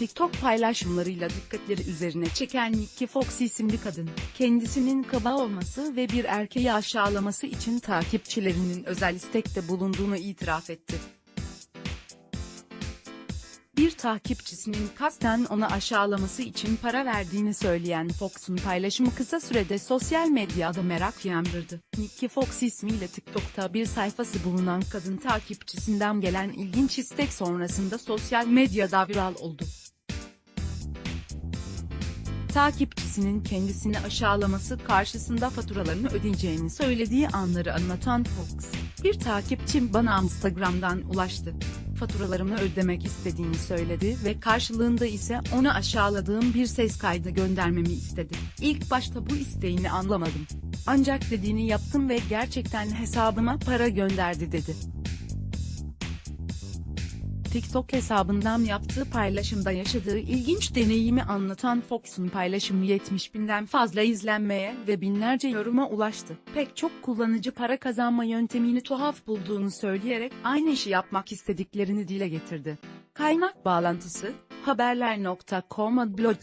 TikTok paylaşımlarıyla dikkatleri üzerine çeken Nikki Fox isimli kadın, kendisinin kaba olması ve bir erkeği aşağılaması için takipçilerinin özel istekte bulunduğunu itiraf etti. Bir takipçisinin kasten onu aşağılaması için para verdiğini söyleyen Fox'un paylaşımı kısa sürede sosyal medyada merak uyandırdı. Nikki Fox ismiyle TikTok'ta bir sayfası bulunan kadın takipçisinden gelen ilginç istek sonrasında sosyal medyada viral oldu. Takipçisinin kendisini aşağılaması karşısında faturalarını ödeyeceğini söylediği anları anlatan Fox, bir takipçim bana Instagram'dan ulaştı. Faturalarımı ödemek istediğini söyledi ve karşılığında ise onu aşağıladığım bir ses kaydı göndermemi istedi. İlk başta bu isteğini anlamadım. Ancak dediğini yaptım ve gerçekten hesabıma para gönderdi dedi. TikTok hesabından yaptığı paylaşımda yaşadığı ilginç deneyimi anlatan Fox'un paylaşımı 70 binden fazla izlenmeye ve binlerce yoruma ulaştı. Pek çok kullanıcı para kazanma yöntemini tuhaf bulduğunu söyleyerek aynı işi yapmak istediklerini dile getirdi. Kaynak bağlantısı, haberler.com blog